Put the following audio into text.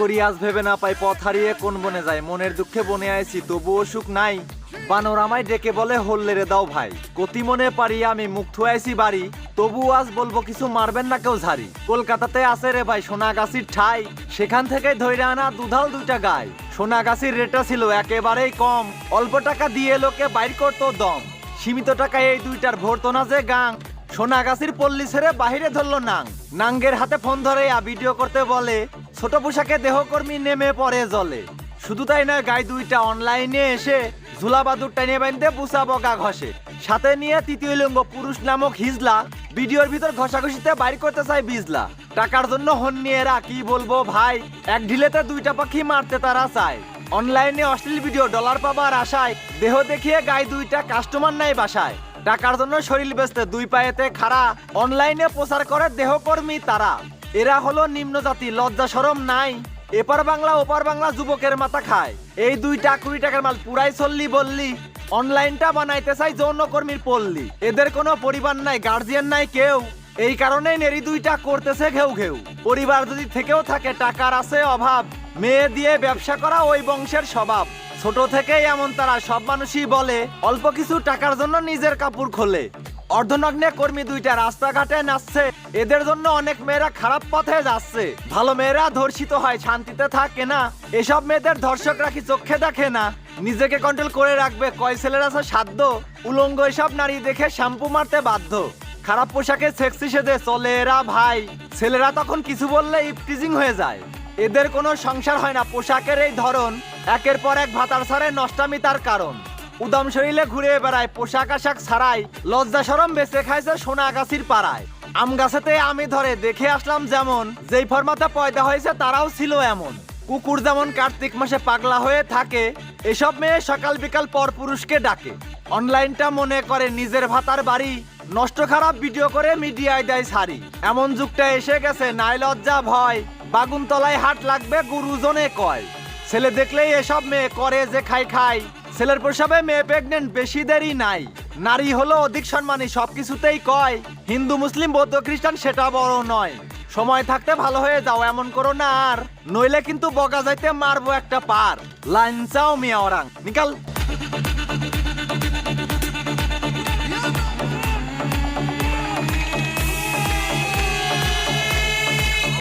করি, আজ ভেবে না পাই পথ হারিয়ে কোন বনে যায় মনের দুঃখে বনে আইছি, তবুও সুখ নাই। বানর আমায় ডেকে বলে হল্লেরে দাও ভাই। কতি মনে পারি, আমি মুখ থুয়াইছি বাড়ি। তবু আজ বলব, কিছু মারবেন না কেউ ঝাড়ি। কলকাতাতে আছে রে ভাই, সোনাগাছির ঠাই। সেখান থেকে ধৈরে আনা দুধাল দুইটা গায় সোনাগাছির রেটটা ছিল একেবারেই কম। অল্প টাকা দিয়ে লোকে বাইর করতো দম। সীমিত টাকায় এই দুইটার ভরতো না যে গাং। সোনাগাছির পল্লী ছেড়ে বাহিরে ধরলো নাং। নাঙ্গের হাতে ফোন ধরে ভিডিও করতে বলে। ছোট পোশাকে দেহকর্মী নেমে পড়ে জলে। শুধু তাই নয় গাই দুইটা অনলাইনে এসে ঝুলা বাদুর টাইনে বাঁধতে বুসা বকা ঘষে। সাথে নিয়ে তৃতীয় লিঙ্গ পুরুষ নামক হিজলা ভিডিওর ভিতর ঘষাঘষিতে বাইর করতে চায় বিজলা। টাকার জন্য হন্নি এরা, কি বলব ভাই? এক ঢিলেতে দুইটা পাখি মারতে তারা চায়। অনলাইনে অশ্লীল ভিডিও ডলার পাবার আশায় দেহ দেখিয়ে গাই দুইটা কাস্টমার নাই বাসায়। টাকার জন্য শরীর বেচতে দুই পায়েতে খাড়া। অনলাইনে প্রচার করে দেহকর্মী তারা। এরা হলো নিম্ন জাতি লজ্জা সরম নাই। এপার বাংলা, ওপার বাংলা যুবকের মাথা খায়। এই দুইটা কুড়ি টাকার মাল পুরাই চললি বললি। অনলাইনটা বানাইতে চাই যৌনকর্মীর পল্লী। এদের কোনো পরিবার নাই গার্জিয়ান নাই কেউ। এই কারণে নেরি দুইটা করতেছে ঘেউ ঘেউ। পরিবার যদি থেকেও থাকে, টাকার আছে অভাব। মেয়ে দিয়ে ব্যবসা করা ওই বংশের স্বভাব। ছোট থেকেই এমন তারা, সব মানুষই বলে, অল্প কিছু টাকার জন্য নিজের কাপড় খোলে। অর্ধনগ্নে কর্মী দুইটা রাস্তাঘাটে নাচছে। এদের জন্য অনেক মেয়েরা খারাপ পথে যাচ্ছে। ভালো মেয়েরা ধর্ষিত হয়, শান্তিতে থাকে না। এসব মেয়েদের ধর্ষকরা কি চোখে দেখে না? নিজেকে কন্ট্রোল করে রাখবে, কয় ছেলের আছে সাধ্য? উলঙ্গ এসব নারী দেখে শ্যাম্পু মারতে বাধ্য। খারাপ পোশাকে সেক্সি সেজে চলে এরা ভাই। ছেলেরা তখন কিছু বললে ইপটিজিং হয়ে যায়। এদের কোনো সংসার হয় না, পোশাকের এই ধরন। একের পর এক ভাতার সারে নষ্টামি তার কারণ। উদাম শরীরে ঘুরে বেড়ায়, পোশাক আশাক ছাড়াই লজ্জা সরম বেঁচে খাইছে সোনাগাছির পাড়ায়। আম গাছেতে আমি ধরে দেখে আসলাম যেমন, যেই ফরমাতে পয়দা হয়েছে তারাও ছিল এমন। কুকুর যেমন কার্তিক মাসে পাগলা হয়ে থাকে, এসব মেয়ে সকাল বিকাল পর পুরুষকে ডাকে। অনলাইনটা মনে করে নিজের ভাতার বাড়ি, নষ্ট খারাপ ভিডিও করে মিডিয়ায় দেয় সারি। এমন যুগটা এসে গেছে, নাই লজ্জা, ভয়, বাগুনতলায় হাট লাগবে, গুরুজনে কয়। ছেলে দেখলেই এসব মেয়ে করে যে খাই খাই ছেলের প্রসাবে মেয়ে প্রেগনেন্ট বেশি দেরি নাই। নারী হলো অধিক সম্মানী, সবকিছুতেই কয়, হিন্দু, মুসলিম, বৌদ্ধ, খ্রিস্টান, সেটা বড় নয়। সময় থাকতে ভালো হয়ে যাও, এমন করো না আর। নইলে কিন্তু বগা যাইতে মারবো একটা পার। লাইন চাও মিয়া ওরাং। নিকাল।